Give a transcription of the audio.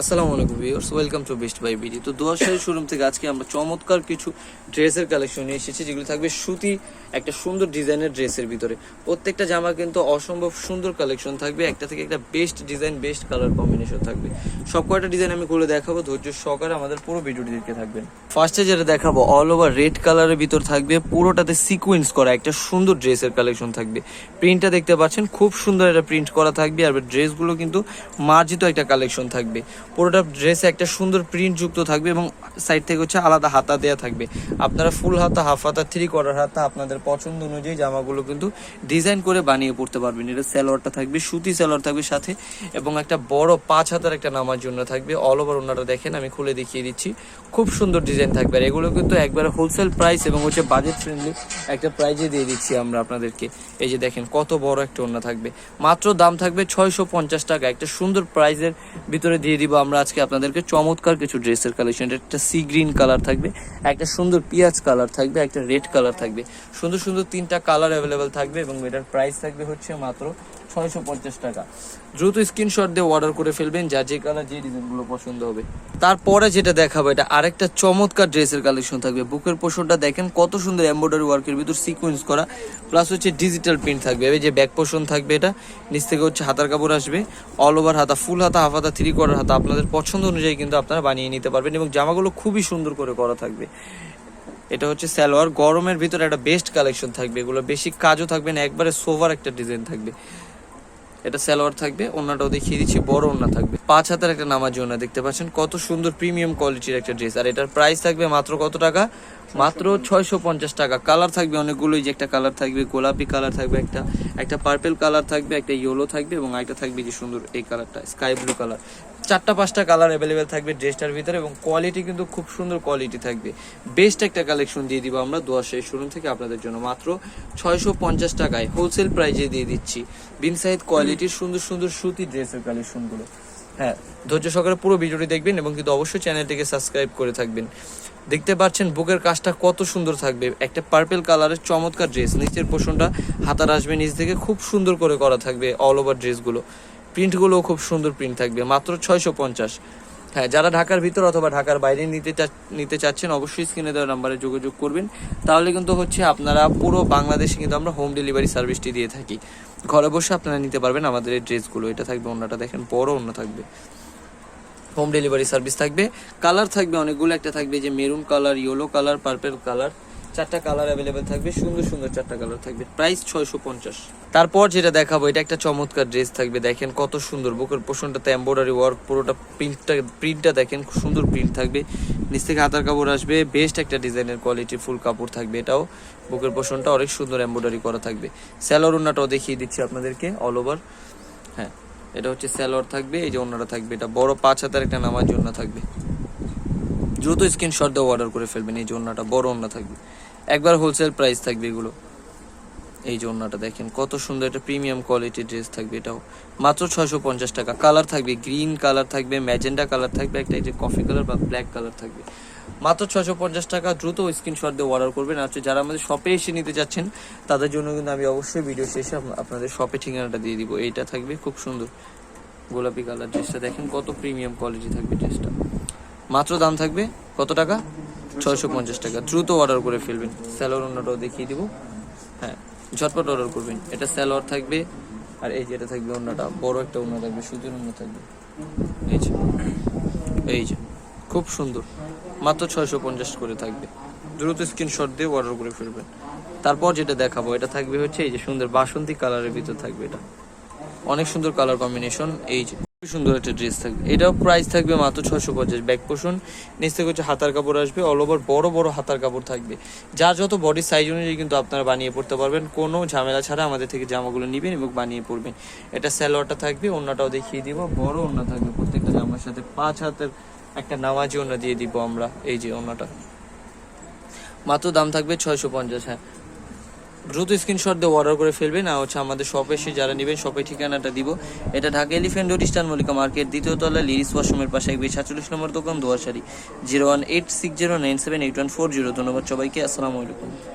আসসালামু আলাইকুম viewers, welcome to best buy BD. তো দোয়াশাহী শোরুম থেকে আজকে আমরা চমৎকার কিছু ড্রেসের কালেকশন নিয়ে এসেছি, যেগুলো থাকবে সুতি, একটা সুন্দর ডিজাইনের ড্রেসের ভিতরে। প্রত্যেকটা জামা কিন্তু অসম্ভব সুন্দর কালেকশন থাকবে, একটা থেকে একটা best design, best colour combination থাকবে। সব কয়টা ডিজাইন আমি খুলে দেখাবো, ধৈর্য সহকারে আমাদের পুরো ভিডিওটি দেখতে থাকবেন ফার্স্টে যেটা দেখাবো অল ওভার রেড কালারের ভিতর থাকবে, পুরোটাতে সিকোয়েন্স করা একটা সুন্দর ড্রেসের কালেকশন থাকবে। প্রিন্টটা দেখতে পাচ্ছেন, খুব সুন্দর একটা প্রিন্ট করা থাকবে, আর ড্রেসগুলো কিন্তু মার্জিত একটা কালেকশন থাকবে। পুরোটা ড্রেসে একটা সুন্দর প্রিন্ট যুক্ত থাকবে এবং সাইড থেকে হচ্ছে আলাদা হাতা দেওয়া থাকবে। আপনারা ফুল হাতা হাফ হাতা থ্রি কোয়ার্টার হাতা আপনাদের পছন্দ অনুযায়ী জামাগুলো কিন্তু ডিজাইন করে বানিয়ে পড়তে পারবেন। এটা স্যালোয়ারটা থাকবে, সুতি স্যালোয়ার থাকবে সাথে এবং একটা বড় পাঁচ হাতার একটা নামার জন্য থাকবে। অল ওভার ওনাটা দেখেন, আমি খুলে দেখিয়ে দিচ্ছি। খুব সুন্দর ডিজাইন থাকবে আর এগুলো কিন্তু একবার হোলসেল প্রাইস এবং হচ্ছে বাজেট ফ্রেন্ডলি একটা প্রাইজে দিয়ে দিচ্ছি আমরা আপনাদেরকে। এই যে দেখেন, কত বড় একটা ওড়না থাকবে। মাত্র দাম থাকবে ছয়শো পঞ্চাশ টাকা। একটা সুন্দর প্রাইজের ভিতরে দিয়ে দিব আমরা আজকে আপনাদেরকে চমৎকার কিছু ড্রেসের কালেকশন একটা সি গ্রিন কালার থাকবে, একটা সুন্দর পিঁয়াজ কালার থাকবে, একটা রেড কালার থাকবে। সুন্দর সুন্দর তিনটা কালার অ্যাভেলেবেল থাকবে এবং এটার প্রাইস থাকবে হচ্ছে মাত্র ছয়শো পঞ্চাশ টাকা। দ্রুত স্ক্রিনশট দিয়ে অর্ডার করে ফেলবেন, যা যে কালার যে ডিজাইনগুলো পছন্দ হবে। তারপরে যেটা দেখাবো, এটা আরেকটা চমৎকার ড্রেসের কালেকশন থাকবে। বুকের পোষণটা দেখেন, কত সুন্দর এমব্রয়ডারি ওয়ার্কের ভিতর সিকোয়েন্স করা। প্লাস হচ্ছে ডিজিটাল প্রিন্ট থাকবে, এই যে ব্যাক পোষণ থাকবে এটা। নিচ থেকে হচ্ছে হাতার কাপড় আসবে। অল ওভার হাতা ফুল হাতা হাফ হাতা থ্রি কোয়ার্টার হাতা, আপনাদের পছন্দ অনুযায়ী কিন্তু আপনারা বানিয়ে নিতে পারবেন এবং জামাগুলো খুবই সুন্দর করে করা থাকবে। এটা হচ্ছে সালোয়ার, গরমের ভিতরে একটা বেস্ট কালেকশন থাকবে। এগুলো বেশি কাজও থাকবে না, একবারে সোভার একটা ডিজাইন থাকবে। এটা সালোয়ার থাকবে ওনাটাও দেখিয়ে দিচ্ছি, বড় ওনা থাকবে। পাঁচ হাতের একটা নামাজি ওনা দেখতে পাচ্ছেন, কত সুন্দর প্রিমিয়াম কোয়ালিটির একটা ড্রেস আর এটার প্রাইস থাকবে মাত্র কত টাকা? মাত্র ছয়শো পঞ্চাশ টাকা। কালার থাকবে অনেকগুলোই, যে একটা কালার থাকবে, গোলাপি কালার থাকবে, একটা একটা পার্পেল কালার থাকবে, একটা ইয়েলো থাকবে, এবং একটা থাকবে যে সুন্দর এই কালারটা স্কাই ব্লু কালার চারটা, পাঁচটা কালার অ্যাভেলেবেল থাকবে ড্রেসটার ভিতরে এবং কোয়ালিটি কিন্তু খুব সুন্দর কোয়ালিটি থাকবে। বেস্ট একটা কালেকশন দিয়ে দিব আমরা দোয়াশাহী শোরুম থেকে আপনাদের জন্য। মাত্র ছয়শো পঞ্চাশ টাকায় হোলসেল প্রাইজে দিয়ে দিচ্ছি। বিন সাইড কোয়ালিটির সুন্দর সুন্দর সুতি ড্রেসের কালেকশনগুলো হ্যাঁ ধৈর্য সহকারে পুরো ভিডিওটি দেখবেন এবং কিন্তু অবশ্যই চ্যানেলটিকে সাবস্ক্রাইব করে থাকবেন। দেখতে পাচ্ছেন বুকের কাজটা কত সুন্দর থাকবে। একটা পার্পেল কালারের চমৎকার ড্রেস নিচের পোষণটা হাতার আসবে নিচ থেকে, খুব সুন্দর করে করা থাকবে অল ওভার ড্রেসগুলো প্রিন্টগুলোও খুব সুন্দর প্রিন্ট থাকবে, মাত্র ছয়শো পঞ্চাশ। হ্যাঁ যারা ঢাকার ভিতর অথবা ঢাকার বাইরে নিতে নিতে চাচ্ছেন, অবশ্যই স্ক্রিনে দেওয়া নাম্বারে যোগাযোগ করবেন। তাহলে কিন্তু হচ্ছে আপনারা পুরো বাংলাদেশে কিন্তু আমরা হোম ডেলিভারি সার্ভিসটি দিয়ে থাকি। ঘরে বসে আপনারা নিতে পারবেন আমাদের এই ড্রেসগুলো এটা থাকবে অন্যটা দেখেন, বড় অন্য থাকবে। হোম ডেলিভারি সার্ভিস থাকবে। কালার থাকবে অনেকগুলো, একটা থাকবে যে maroon colour yellow colour purple colour চারটা কালার অ্যাভেলেবেল থাকবে, সুন্দর সুন্দর চারটা কালার থাকবে। প্রাইস ছয়শো পঞ্চাশ। তারপর যেটা দেখাবো, এটা একটা চমৎকার ড্রেস থাকবে, দেখেন কত সুন্দর। বুকের পোষণটাতে এম্ব্রয়ডারি ওয়ার্ক পুরোটা প্রিন্টটা প্রিন্টটা দেখেন সুন্দর প্রিন্ট থাকবে। নিচ থেকে হাতার কাপড় আসবে বেস্ট একটা ডিজাইনের কোয়ালিটি ফুল কাপড় থাকবে এটাও। বুকের পোষণটা অনেক সুন্দর এম্ব্রয়ডারি করা থাকবে। স্যালোর উন্নাটাও দেখিয়ে দিচ্ছি আপনাদেরকে অল ওভার হ্যাঁ এটা হচ্ছে স্যালোয়ার থাকবে, এই যে অন্যটা থাকবে, এটা বড় পাঁচ হাতের একটা নামার জন্য থাকবে। দ্রুত স্ক্রিনশট দিয়ে অর্ডার করে ফেলবেন, এই যে অন্যটা বড় অন্য থাকবে। একবার হোলসেল প্রাইস থাকবে এগুলো। এই যে অন্যটা দেখেন, কত সুন্দর একটা প্রিমিয়াম কোয়ালিটির ড্রেস থাকবে এটাও। মাত্র ছয়শো পঞ্চাশ টাকা। কালার থাকবে গ্রিন কালার থাকবে ম্যাজেন্ডা কালার থাকবে একটা, এই যে কফি কালার বা ব্ল্যাক কালার থাকবে। মাত্র ছয়শো পঞ্চাশ টাকা, দ্রুত স্ক্রিনশট দিয়ে অর্ডার করবেন। আর যারা আমাদের শপে এসে নিতে চাচ্ছেন তাদের জন্য কিন্তু আমি অবশ্যই ভিডিও শেষে আপনাদের শপে ঠিকানাটা দিয়ে দিব। এইটা থাকবে খুব সুন্দর গোলাপি কালার ড্রেসটা দেখেন কত প্রিমিয়াম কোয়ালিটি থাকবে ড্রেসটা মাত্র দাম থাকবে কত টাকা? ছয়শো পঞ্চাশ টাকা। দ্রুত অর্ডার করে ফেলবেন। স্যালোর অন্যটাও দেখিয়ে দিব। হ্যাঁ ঝটপট অর্ডার করবেন। এটা স্যালোয়ার থাকবে, আর এই যে এটা থাকবে অন্যটা। বড় একটা অন্য থাকবে, সুতির অন্য থাকবে। এই যে এই যে, খুব সুন্দর। মাত্র ছয়শো পঞ্চাশ করে থাকবে। দ্রুত স্ক্রিনশট দিয়ে অর্ডার করে ফেলবেন। তারপর যেটা দেখাবো, এটা থাকবে হচ্ছে এই যে সুন্দর বাসন্তী কালারের ভিতর থাকবে এটা। অনেক সুন্দর কালার কম্বিনেশন এই যে। সুন্দর একটা ড্রেস থাকবে। এটাও প্রাইস থাকবে মাত্র ছশো পঞ্চাশ। ব্যাক পোষণ নিচ থেকে হচ্ছে হাতার কাপড় আসবে। অল ওভার বড় বড় হাতার কাপড় থাকবে। যার যত বডি সাইজ অনুযায়ী কিন্তু আপনারা বানিয়ে পড়তে পারবেন। কোনো ঝামেলা ছাড়া আমাদের থেকে জামাগুলো নেবেন এবং বানিয়ে পড়বেন। এটা স্যালোয়ারটা থাকবে অন্যটাও দেখিয়ে দিব। বড় অন্য থাকবে প্রত্যেকটা জামার সাথে। পাঁচ হাতের একটা নামাজি অন্য দিয়ে দিব আমরা। এই যে অন্যটা মাত্র দাম থাকবে ছয়শো পঞ্চাশ। হ্যাঁ দ্রুত স্ক্রিনশট দিয়ে অর্ডার করে ফেলবেন। আর হচ্ছে আমাদের শপে এসে যারা নেবেন শপে ঠিকানাটা দিব। এটা Dhaka elephant road Eastern Mallika market, দ্বিতীয় তলা লিরিস ওয়াশরুমের পাশে একবে সাতচল্লিশ নম্বর দোকান দোয়াশারি zero one eight six zero nine seven eight one four zero ধন্যবাদ সবাইকে, আসসালামু আলাইকুম।